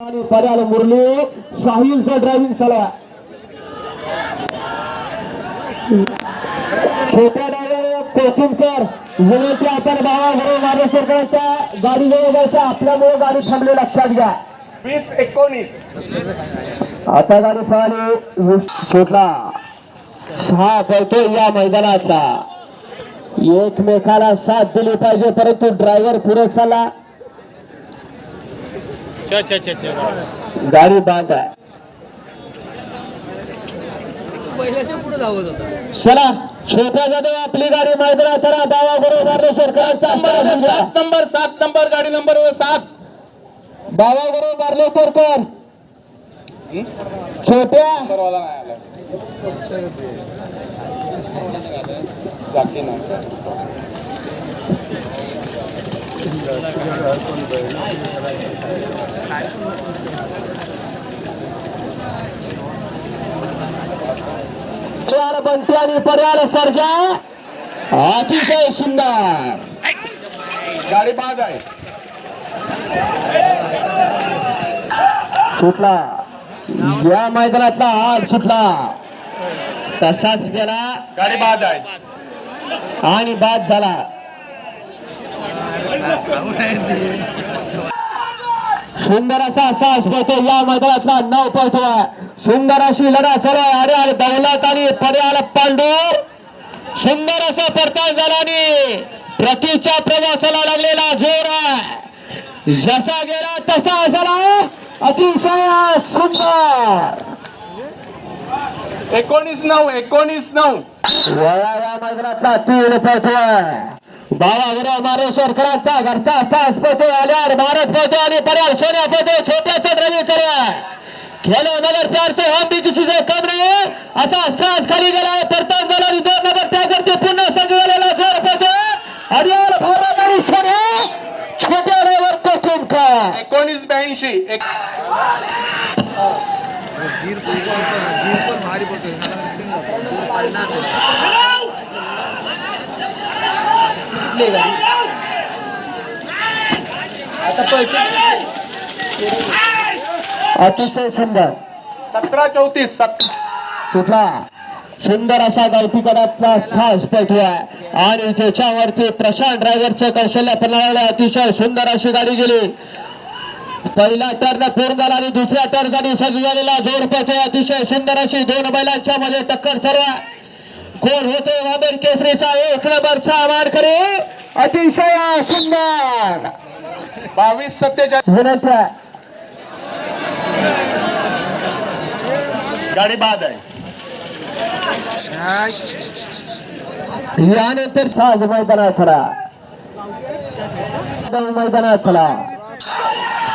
आणि पर्याल मुरली. साहिलचं ड्रायव्हिंग चला छोट्या कोचिंगकर विनंती आपण भावा बरोबर माझ्या सरकारच्या गाडी जवळ जायचं आपल्यामुळे गाडी थांबली लक्षात घ्या. वीस एकोणीस. आता गाडी पळाली. सुटला सहा पळतो या मैदानातला एकमेकाला साथ दिली पाहिजे परंतु ड्रायव्हर पुढे चालला. अच्छा अच्छा अच्छा अच्छा गाडी बाद आहे पहिल्याच्या पुढे धावत होता. चला छोट्या जाधव आपली गाडी मैदानात करा दावा बरोबर सरकारचा सात नंबर सात नंबर गाडी नंबर सात. दावा बरोबर बार्लेकर कर छोट्या. नाही पर्याल बंटी आणि पर्याल सर्जा. अतिशय सुंदर. गाडी बाद आहे. सुटला. या मैदानातला आग सुटला. तसाच गेला. गाडी बाद आहे. आणि बाद झाला. सुंदर असा सास पळतो या मैदानातला नाव पळतोय सुंदर अशी लढा चालू आहे अरे दौलत आणि पर्याला पांडू सुंदर असा परताव झाला आणि प्रतीच्या प्रवासाला लागलेला जोर आहे. जसा गेला तसा झाला. अतिशय सुंदर. एकोणीस नऊ एकोणीस नऊ. वया या मैदानातला तीन पळतोय बाबा मारेश्वरकरांचा घरचा सास पळतोय आल्यावर भारत पळतोय आणि पर्याय सोन्या पळतोय छोट्याचा द्रव्य चालू खेलो नगर प्यारचे हम भी किसी से कम नहीं है. असा सास खाली गेला झाला आणि दोन नंबर त्याकडचे पुन्हा संघ झालेला जोर पळतोय आल्यावर भारत आणि सोन्या छोट्या ड्रायव्हर कोचिंग का एकोणीस ब्याऐंशी. एक अतिशय सुंदर. सतरा चौतीस सत सुटला. सुंदर असा गावठीकरातला साज पेटूया. आणि त्याच्यावरती प्रशांत ड्रायव्हरचं कौशल्य पणाला अतिशय सुंदर अशी गाडी गेली. पहिला टर्न पूर्ण झाला आणि दुसऱ्या टर्नसाठी सज्ज झालेला जोर पेटोय. अतिशय सुंदर अशी दोन बैलांच्या मध्ये टक्कर चालू आहे कोण होते वामेर केसरीचा एक नंबरचा करे. अतिशय सुंदर. बावीस सत्तेचाळीस. विनंती गाडी बाद आहे. यानंतर साज मैदानात खरा मैदानात खरा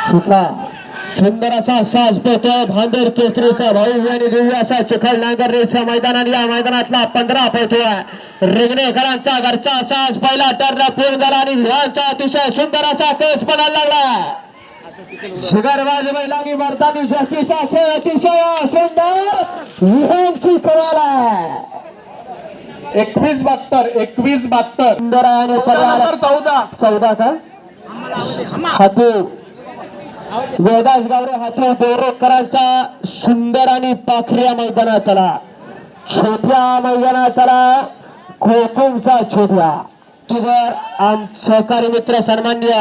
सुटला. सुंदर असा साज पळतोय भांडर केसरीचा भाऊ आणि दिव्य असा चिखल नांगरणीच्या मैदानात या मैदानातला पंधरा पळतोय रिंगणेकरांचा घरचा साज पहिला टर्न पूर्ण झाला आणि ह्यांचा अतिशय सुंदर असा केस पडायला लागला. शिगरबाज बैलांनी मारताना जॉकीचा खेळ अतिशय सुंदर. विहांची कमाल एकवीस बहात्तर एकवीस बहात्तर. चौदा चौदा. का? हातू वेदास गावरे हातू बोरकरांचा सुंदर आणि पाखऱ्या मैदानात आला छोट्या मैदानात आला कोकुमचा छोट्या. तुवर आम सहकारी मित्र सन्मान्य.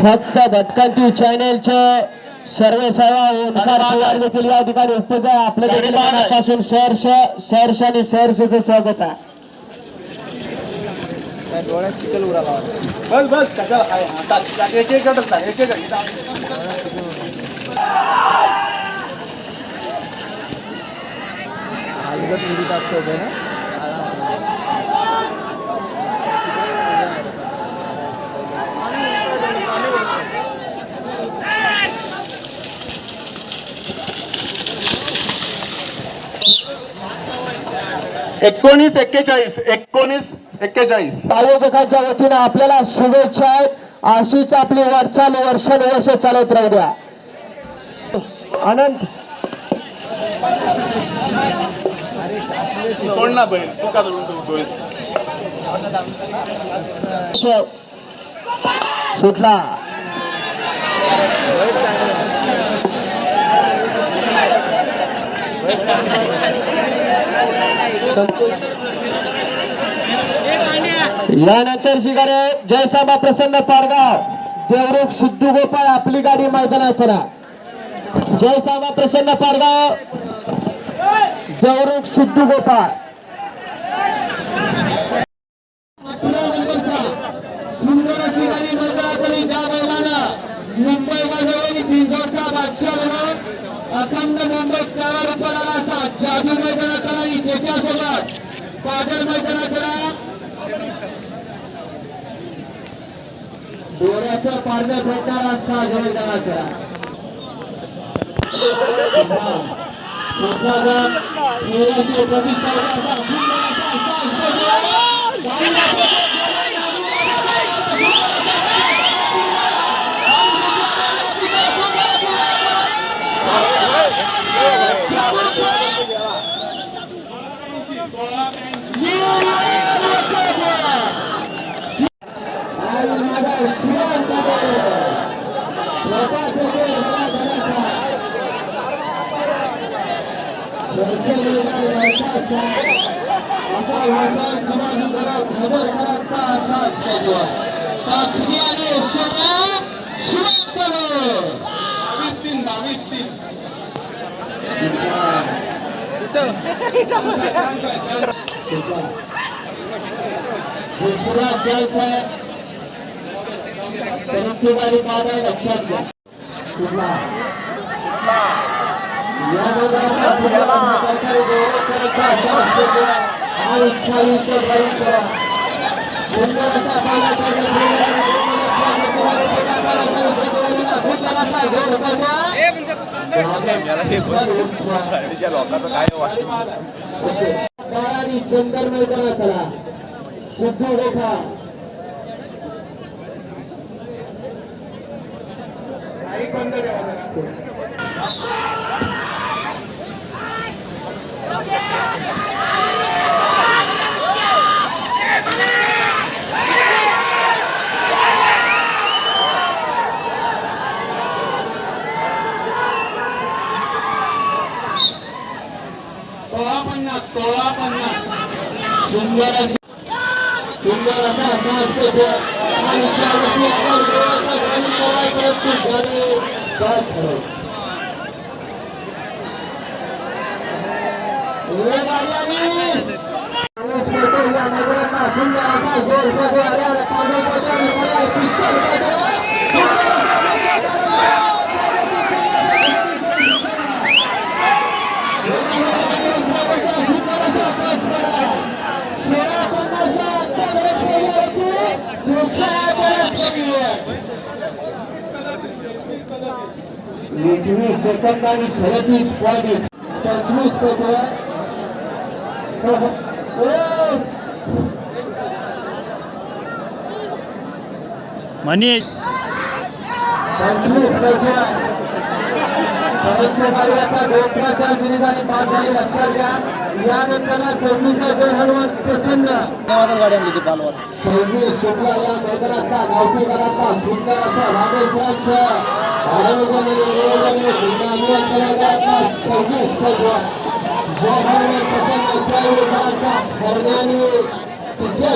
फक्त भटकंती चॅनेलचे सर्व सेवा ओंकार देखील या ठिकाणी उपस्थित आहे आपल्या सहर्ष सहर्ष आणि सहर्षचं स्वागत आहे. डोळ्यात चिखल उडाला बस बस. हलगत उडी टाकतो ना एकोणीस एक्केचाळीस एकोणीस एक्केचाळीस आयोजकांच्या वतीनं आपल्याला शुभेच्छा आहेत. अशीच आपली वाटचाल वर्षानुवर्ष चालत राहू द्या. अनंत कोण ना बैल. तू का धरून ठेवतोयस सुटला. यानंतर शिगारे जयसाबा प्रसन्न पाडगाव देवरुख सिद्धू गोपाळ आपली गाडी मैदानात करा. जयसाबा प्रसन्न पाडगाव देवरुख सिद्धू गोपाळ. अखंड मुंबई त्यावर पडाला असा जादू मैदानात आला आणि त्याच्यासोबत पागल मैदानात पोऱ्याचं डोळ्याचं पारण्या भेटणार असा मैदानात करा दुसरा प्रतीक्षा आहे परंतु गाडी बाद आहे लक्षात घ्या कुठला? या मैदानात आपल्याला प्रकारे गौरव करायचा असा असतो की हा उत्साहित परंपरा सुंदर असा पाला पाला चंदर मैदानात आला सिद्धू गोठा सोळा असा असतो तो आणि त्यावरती आपण देवाचा गाणी पोळा करत ती गाणी गात ठरवू. पुढे गाडी आली. काँग्रेस नेते या मैदानात सुंदर असा जोर बघू आल्या. काँग्रेस पक्षाने मला पिस्तूल वाजवलं. सोळा पन्नासला आता वेळ केली होती. पुढच्या वेळेत केली आहे. एकवीस सेकंद आणि सदतीस पॉईंट पंचवीस म्हणे पंचवीस लक्षात घ्या. यानंतर हनुमंत प्रसन्न गाडी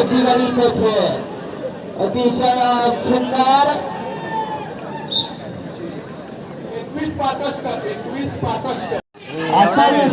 जीवानी पेटवे अतिशय सुंदर एकवीस पासष्ट एकवीस पासष्ट. अठ्ठावीस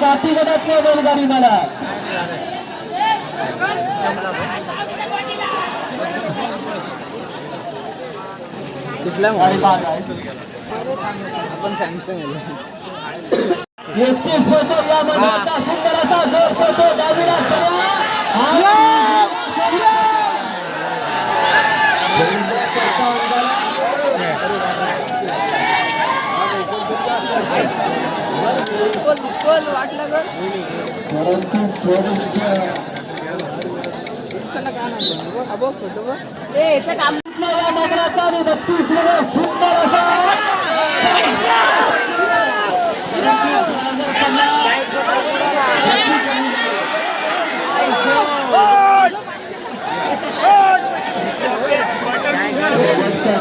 गाठी गटातल्या बैलगाडी मला? कुठल्या. आपण सॅमसंग एकतीस पळतो या मैदानाचा सुंदर असा जोर पळतो डावीला सगळा आणि परंतु थोडीशी बत्तीस सुंदर असा.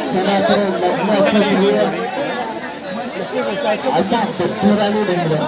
क्षणापर्यंत लग्नाचं ध्येय असा पत्तुराने नेमलं